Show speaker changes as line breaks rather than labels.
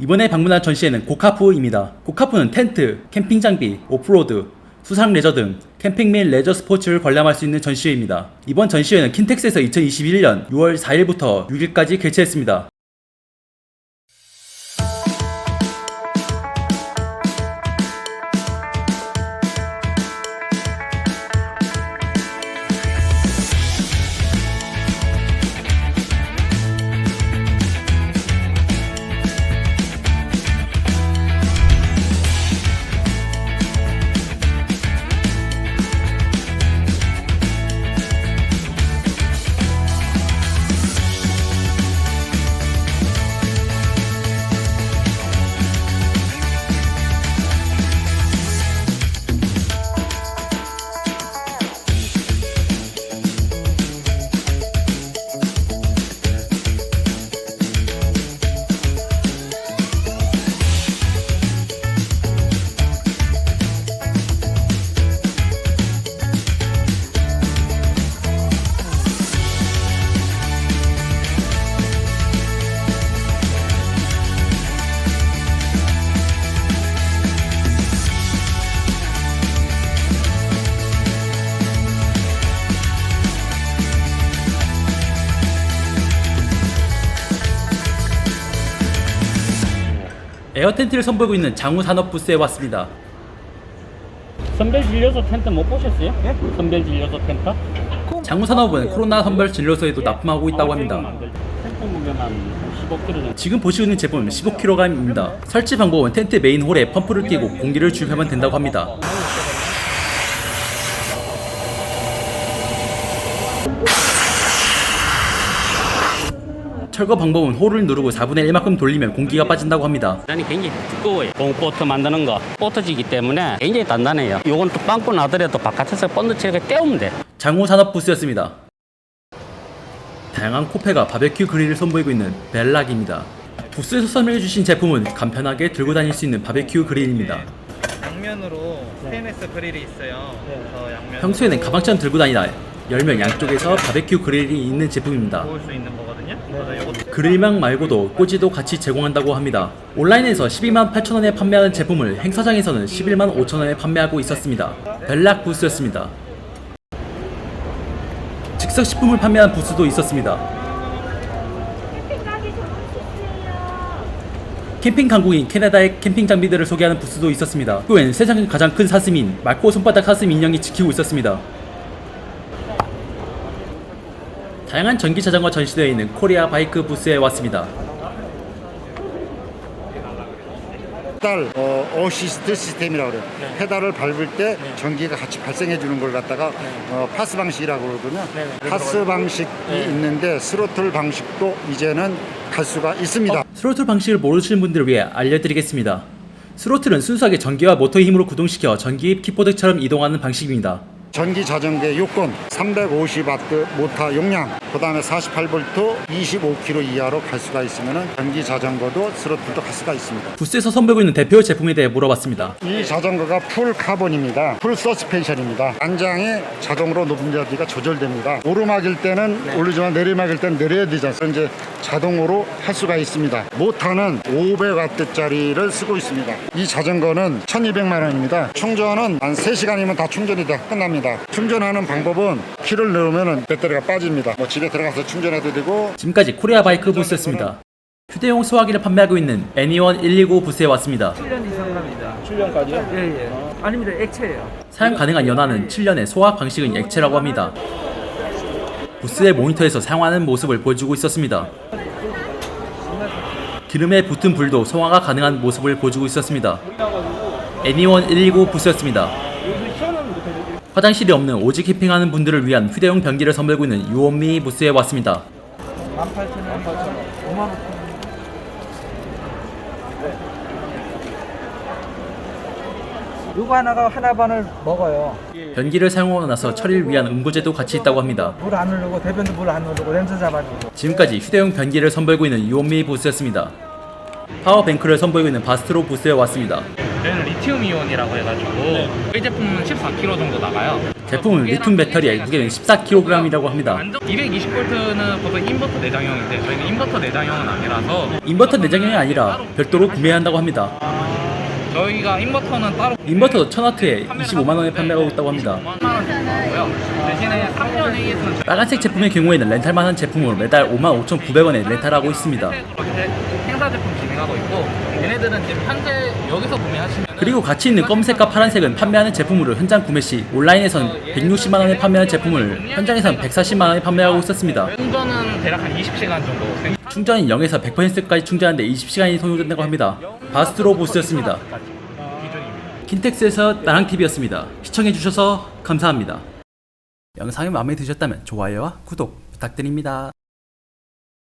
이번에 방문한 전시회는 고카푸입니다. 고카푸는 텐트, 캠핑 장비, 오프로드, 수상 레저 등 캠핑 및 레저 스포츠를 관람할 수 있는 전시회입니다. 이번 전시회는 킨텍스에서 2021년 6월 4일부터 6일까지 개최했습니다. 에어 텐트를 선보이고 있는 장우 산업 부스에 왔습니다.
선별 진료소 텐트 못 보셨어요? 예? 선별 진료소 텐트?
장우 산업은 코로나 선별 진료소에도 납품하고 있다고 합니다.
텐트 무게는 한 15kg 정도.
지금 보시고 있는 제품은 15kg입니다. 설치 방법은 텐트 메인 홀에 펌프를 끼고 공기를 주입하면 된다고 합니다. 철거 방법은 홀을 누르고 4분의 1만큼 돌리면 공기가 빠진다고 합니다.
단이 굉장히 두꺼워요. 봉보트 만드는 거 보트지기 때문에 굉장히 단단해요. 요건 또 빵꾸 나더라도 바깥에서 본드체가 떼우면 돼.
장호 산업 부스였습니다. 다양한 코페가 바베큐 그릴을 선보이고 있는 벨락입니다. 부스에서 설명해 주신 제품은 간편하게 들고 다닐 수 있는 바베큐 그릴입니다.
양면으로 스테인리스 그릴이 있어요. 그래서 양면
평소에는 가방처럼 들고 다니다 열면 양쪽에서 바베큐 그릴이 있는 제품입니다.
구울 수 있는 거 거든요. 그래서 이것도
그릴망 말고도 꼬지도 같이 제공한다고 합니다. 온라인에서 12만 8천 원에 판매하는 제품을 행사장에서는 11만 5천 원에 판매하고 있었습니다. 벨락 부스였습니다. 즉석 식품을 판매하는 부스도 있었습니다.
캠핑
강국인 캐나다의 캠핑 장비들을 소개하는 부스도 있었습니다. 또한 세상 가장 큰 사슴인 말코 손바닥 사슴 인형이 지키고 있었습니다. 다양한 전기 자전거 전시되어 있는 코리아 바이크 부스에 왔습니다.
페달 어, 어시스트 시스템이라고 그래요. 페달을 밟을 때 전기가 같이 발생해 주는 걸 갖다가 어, 파스 방식이라고 그러거든요. 파스 방식이 있는데 스로틀 방식도 이제는 갈 수가 있습니다.
스로틀 방식을 모르시는 분들을 위해 알려드리겠습니다. 스로틀은 순수하게 전기와 모터의 힘으로 구동시켜 전기 킥보드처럼 이동하는 방식입니다.
전기 자전거의 요건 350와트 모터 용량 그 다음에 48V 25km 이하로 갈 수가 있으면 전기 자전거도 스로틀도 갈 수가 있습니다.
부스에서 선보이고 있는 대표 제품에 대해 물어봤습니다.
이 자전거가 풀 카본입니다. 풀 서스펜션입니다. 안장이 자동으로 높낮이가 조절됩니다. 오르막일 때는 오르지만 내리막일 때는 내려야 않습니까? 이제 자동으로 할 수가 있습니다. 모터는 500와트짜리를 쓰고 있습니다. 이 자전거는 1200만 원입니다. 충전은 한 3시간이면 다 충전이 다 끝납니다. 충전하는 방법은 키를 넣으면 배터리가 빠집니다. 뭐 집에 들어가서 충전해도 되고
지금까지 코리아 바이크 부스였습니다. 휴대용 소화기를 판매하고 있는 애니원 129 부스에 왔습니다.
7년 이상 갑니다. 7년까지요? 예, 예. 아 닙니다. 액체예요.
사용 가능한 연한은 7년의 소화 방식은 액체라고 합니다. 부스의 모니터에서 사용하는 모습을 보여주고 있었습니다. 기름에 붙은 불도 소화가 가능한 모습을 보여주고 있었습니다. 애니원 129 부스였습니다. 화장실이 없는 오직 캠핑하는 분들을 위한 휴대용 변기를 선보이고 있는 유온미 부스에 왔습니다.
18,000원, 5만 원. 요거 하나가 하나 반을 먹어요.
변기를 사용하고 나서 처리를 위한 응고제도 같이 있다고 합니다.
물안 누르고 대변도 물안 누르고 냄새 잡아주고.
지금까지 휴대용 변기를 선보이고 있는 유온미 부스였습니다. 파워뱅크를 선보이고 있는 바스트로 부스에 왔습니다.
얘는 리튬 이온이라고 해가지고 이 제품은 14kg 정도 나가요.
제품은 리튬 배터리에 무게는 14kg이라고 합니다.
220V는 보통 인버터 내장형인데 저희는 인버터 내장형은 아니라서
인버터 내장형이 아니라 별도로 구매한다고 합니다.
저희가 인버터는 따로
인버터 1000W에 25만원에 판매하고 있다고 합니다.
5만 원 정도고요. 대신에 3년 AS는
빨간색 제품의 경우에는 렌탈만 한 제품으로 매달 55,900원에 렌탈하고 있습니다.
행사 제품 진행하고 있고 얘네들은 지금 현재 여기서 구매하시면
그리고 같이 있는 검은색과 파란색은 판매하는 제품으로 현장 구매 시 온라인에선 160만 원에 판매하는 제품을 현장에선 140만 원에 판매하고 있었습니다.
충전은 대략 한 20시간 정도
충전이 0에서 100%까지 충전하는데 20시간이 소요된다고 합니다. 바스트로보스였습니다. 킨텍스에서 나랑TV였습니다. 시청해주셔서 감사합니다. 영상이 마음에 드셨다면 좋아요와 구독 부탁드립니다.